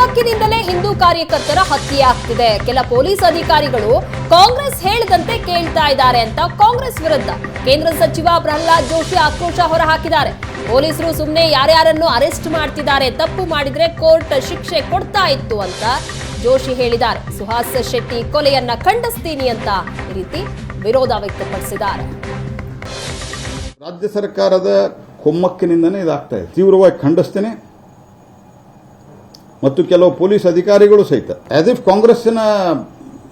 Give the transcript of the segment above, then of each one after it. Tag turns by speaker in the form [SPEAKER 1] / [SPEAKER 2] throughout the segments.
[SPEAKER 1] ಕುಮ್ಮಕ್ಕಿನಿಂದಲೇ ಹಿಂದೂ ಕಾರ್ಯಕರ್ತರ ಹತ್ಯೆ ಆಗ್ತಿದೆ ಕೆಲ ಪೊಲೀಸ್ ಅಧಿಕಾರಿಗಳು ಕಾಂಗ್ರೆಸ್ ಹೇಳಿದಂತೆ ಕೇಳ್ತಾ ಇದ್ದಾರೆ ಅಂತ ಕಾಂಗ್ರೆಸ್ ವಿರುದ್ಧ ಕೇಂದ್ರ ಸಚಿವ ಪ್ರಹ್ಲಾದ್ ಜೋಶಿ ಆಕ್ರೋಶ ಹೊರಹಾಕಿದ್ದಾರೆ. ಪೊಲೀಸರು ಸುಮ್ಮನೆ ಯಾರ್ಯಾರನ್ನು ಅರೆಸ್ಟ್ ಮಾಡ್ತಿದ್ದಾರೆ, ತಪ್ಪು ಮಾಡಿದ್ರೆ ಕೋರ್ಟ್ ಶಿಕ್ಷೆ ಕೊಡ್ತಾ ಇತ್ತು ಅಂತ ಜೋಶಿ ಹೇಳಿದ್ದಾರೆ. ಸುಹಾಸ್ ಶೆಟ್ಟಿ ಕೊಲೆಯನ್ನ ಖಂಡಿಸ್ತೀನಿ ಅಂತ ಈ ರೀತಿ ವಿರೋಧ ವ್ಯಕ್ತಪಡಿಸಿದ್ದಾರೆ.
[SPEAKER 2] ರಾಜ್ಯ ಸರ್ಕಾರದ ಕೊಮ್ಮಕ್ಕಿನಿಂದನೇ ಇದಾಗ್ತಾ ಇದೆ. ತೀವ್ರವಾಗಿ ಖಂಡಿಸ್ತೇನೆ. ಮತ್ತು ಕೆಲವು ಪೊಲೀಸ್ ಅಧಿಕಾರಿಗಳು ಸಹಿತ. ಆಸ್ ಇಫ್ ಕಾಂಗ್ರೆಸ್ಸಿನ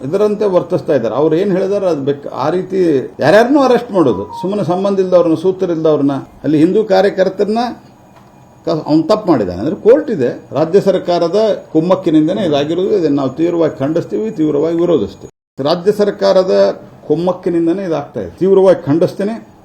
[SPEAKER 2] ಇದರಂತೆ ವರ್ತಿಸ್ತಾ ಇದ್ದಾರೆ. ಅವ್ರು ಏನು ಹೇಳಿದಾರೆ ಅದು ಬೇಕು, ಆ ರೀತಿ ಯಾರ್ಯಾರನ್ನೂ ಅರೆಸ್ಟ್ ಮಾಡೋದು. ಸುಮ್ಮನೆ ಸಂಬಂಧ ಇಲ್ದವ್ರನ್ನ ಸೂತ್ರ ಇಲ್ದವ್ರನ್ನ ಅಲ್ಲಿ ಹಿಂದೂ ಕಾರ್ಯಕರ್ತರನ್ನ ಅವ್ನು ತಪ್ಪು ಮಾಡಿದ್ದಾನೆ ಅಂದ್ರೆ ಕೋರ್ಟ್ ಇದೆ. ರಾಜ್ಯ ಸರ್ಕಾರದ ಕುಮ್ಮಕ್ಕಿನಿಂದನೇ ಇದಾಗಿರೋದು. ಇದನ್ನು ನಾವು ತೀವ್ರವಾಗಿ ಖಂಡಿಸ್ತೀವಿ, ತೀವ್ರವಾಗಿ ವಿರೋಧಿಸ್ತೀವಿ. ರಾಜ್ಯ ಸರ್ಕಾರದ ಕುಮ್ಮಕ್ಕಿನಿಂದನೇ ಇದಾಗ್ತಾ ಇದೆ. ತೀವ್ರವಾಗಿ ಖಂಡಿಸ್ತೇನೆ.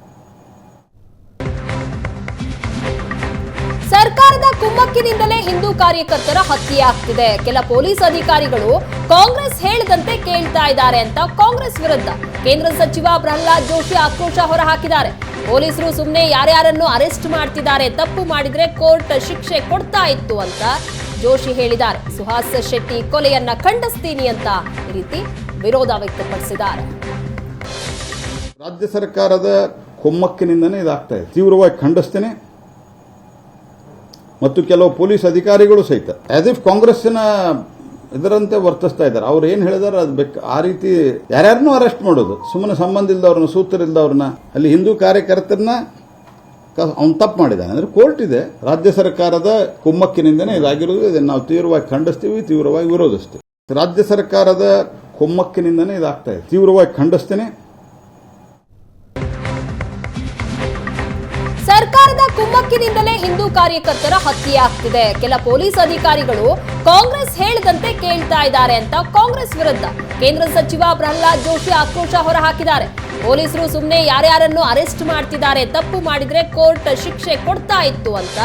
[SPEAKER 1] ಕುಮ್ಮಕ್ಕಿನಿಂದಲೇ ಹಿಂದೂ ಕಾರ್ಯಕರ್ತರ ಹತ್ಯೆ ಆಗ್ತಿದೆ ಕೆಲ ಪೊಲೀಸ್ ಅಧಿಕಾರಿಗಳು ಕಾಂಗ್ರೆಸ್ ಹೇಳಿದಂತೆ ಕೇಳ್ತಾ ಇದ್ದಾರೆ ಅಂತ ಕಾಂಗ್ರೆಸ್ ವಿರುದ್ಧ ಕೇಂದ್ರ ಸಚಿವ ಪ್ರಹ್ಲಾದ್ ಜೋಶಿ ಆಕ್ರೋಶ ಹೊರಹಾಕಿದ್ದಾರೆ. ಪೊಲೀಸರು ಸುಮ್ಮನೆ ಯಾರ್ಯಾರನ್ನು ಅರೆಸ್ಟ್ ಮಾಡ್ತಿದ್ದಾರೆ, ತಪ್ಪು ಮಾಡಿದ್ರೆ ಕೋರ್ಟ್ ಶಿಕ್ಷೆ ಕೊಡ್ತಾ ಇತ್ತು ಅಂತ ಜೋಶಿ ಹೇಳಿದ್ದಾರೆ. ಸುಹಾಸ್ ಶೆಟ್ಟಿ ಕೊಲೆಯನ್ನ ಖಂಡಿಸ್ತೀನಿ ಅಂತ ಈ ರೀತಿ ವಿರೋಧ ವ್ಯಕ್ತಪಡಿಸಿದ್ದಾರೆ.
[SPEAKER 2] ರಾಜ್ಯ ಸರ್ಕಾರದ ಕುಮ್ಮಕ್ಕಿನಿಂದನೇ ಇದಾಗ್ತಾ ಇದೆ. ತೀವ್ರವಾಗಿ ಖಂಡಿಸ್ತೇನೆ. ಮತ್ತು ಕೆಲವು ಪೊಲೀಸ್ ಅಧಿಕಾರಿಗಳು ಸಹಿತ. ಆಸ್ ಇಫ್ ಕಾಂಗ್ರೆಸ್ಸಿನ ಇದರಂತೆ ವರ್ತಿಸ್ತಾ ಇದ್ದಾರೆ. ಅವ್ರು ಏನು ಹೇಳಿದಾರೆ ಅದು ಬೇಕು. ಆ ರೀತಿ ಯಾರ್ಯಾರನ್ನು ಅರೆಸ್ಟ್ ಮಾಡೋದು. ಸುಮ್ಮನೆ ಸಂಬಂಧ ಇಲ್ದವ್ರನ್ನ, ಸೂತ್ರ ಇಲ್ದವ್ರನ್ನ, ಅಲ್ಲಿ ಹಿಂದೂ ಕಾರ್ಯಕರ್ತರನ್ನ ಅವ್ನು ತಪ್ಪು ಮಾಡಿದ್ದಾನೆ ಅಂದ್ರೆ ಕೋರ್ಟ್ ಇದೆ. ರಾಜ್ಯ ಸರ್ಕಾರದ ಕುಮ್ಮಕ್ಕಿನಿಂದನೇ ಇದಾಗಿರೋದು. ಇದನ್ನು ನಾವು ತೀವ್ರವಾಗಿ ಖಂಡಿಸ್ತೀವಿ, ತೀವ್ರವಾಗಿ ವಿರೋಧಿಸ್ತೀವಿ. ರಾಜ್ಯ ಸರ್ಕಾರದ ಕುಮ್ಮಕ್ಕಿನಿಂದನೇ ಇದಾಗ್ತಾ ಇದೆ. ತೀವ್ರವಾಗಿ ಖಂಡಿಸ್ತೇನೆ.
[SPEAKER 1] ಕುಮ್ಮಕ್ಕಿನಿಂದಲೇ ಹಿಂದೂ ಕಾರ್ಯಕರ್ತರ ಹತ್ಯೆಯಾಗ್ತಿದೆ. ಕೆಲ ಪೊಲೀಸ್ ಅಧಿಕಾರಿಗಳು ಕಾಂಗ್ರೆಸ್ ಹೇಳಿದಂತೆ ಕೇಳ್ತಾ ಇದ್ದಾರೆ ಅಂತ ಕಾಂಗ್ರೆಸ್ ವಿರುದ್ಧ ಕೇಂದ್ರ ಸಚಿವ ಪ್ರಹ್ಲಾದ್ ಜೋಶಿ ಆಕ್ರೋಶ ಹೊರಹಾಕಿದ್ದಾರೆ. ಪೊಲೀಸರು ಸುಮ್ಮನೆ ಯಾರ್ಯಾರನ್ನು ಅರೆಸ್ಟ್ ಮಾಡ್ತಿದ್ದಾರೆ, ತಪ್ಪು ಮಾಡಿದ್ರೆ ಕೋರ್ಟ್ ಶಿಕ್ಷೆ ಕೊಡ್ತಾ ಇತ್ತು ಅಂತ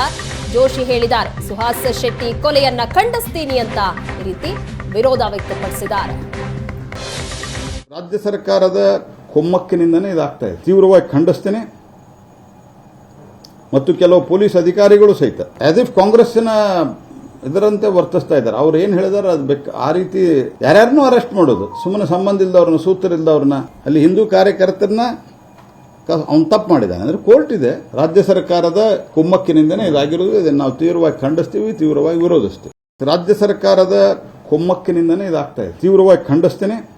[SPEAKER 1] ಜೋಶಿ ಹೇಳಿದ್ದಾರೆ. ಸುಹಾಸ್ ಶೆಟ್ಟಿ ಕೊಲೆಯನ್ನ ಖಂಡಿಸ್ತೀನಿ ಅಂತ ಈ ರೀತಿ ವಿರೋಧ ವ್ಯಕ್ತಪಡಿಸಿದ್ದಾರೆ.
[SPEAKER 2] ರಾಜ್ಯ ಸರ್ಕಾರದ ಕುಮ್ಮಕ್ಕಿನಿಂದನೇ ಇದಾಗ್ತಾ ಇದೆ. ತೀವ್ರವಾಗಿ ಖಂಡಿಸ್ತೇನೆ. ಮತ್ತು ಕೆಲವು ಪೊಲೀಸ್ ಅಧಿಕಾರಿಗಳು ಸಹಿತ. ಆಸ್ ಇಫ್ ಕಾಂಗ್ರೆಸ್ಸಿನ ಇದರಂತೆ ವರ್ತಿಸ್ತಾ ಇದ್ದಾರೆ. ಅವ್ರು ಏನು ಹೇಳಿದಾರೆ ಅದು ಬೇಕು. ಆ ರೀತಿ ಯಾರ್ಯಾರನ್ನೂ ಅರೆಸ್ಟ್ ಮಾಡೋದು. ಸುಮ್ಮನೆ ಸಂಬಂಧ ಇಲ್ದವ್ರನ್ನ, ಸೂತ್ರ ಇಲ್ದವ್ರನ್ನ, ಅಲ್ಲಿ ಹಿಂದೂ ಕಾರ್ಯಕರ್ತರನ್ನ ಅವ್ನು ತಪ್ಪು ಮಾಡಿದ್ದಾನೆ ಅಂದ್ರೆ ಕೋರ್ಟ್ ಇದೆ. ರಾಜ್ಯ ಸರ್ಕಾರದ ಕುಮ್ಮಕ್ಕಿನಿಂದನೇ ಇದಾಗಿರೋದು. ಇದನ್ನು ನಾವು ತೀವ್ರವಾಗಿ ಖಂಡಿಸ್ತೀವಿ, ತೀವ್ರವಾಗಿ ವಿರೋಧಿಸ್ತೀವಿ. ರಾಜ್ಯ ಸರ್ಕಾರದ ಕುಮ್ಮಕ್ಕಿನಿಂದನೇ ಇದಾಗ್ತಾ ಇದೆ. ತೀವ್ರವಾಗಿ ಖಂಡಿಸ್ತೇನೆ.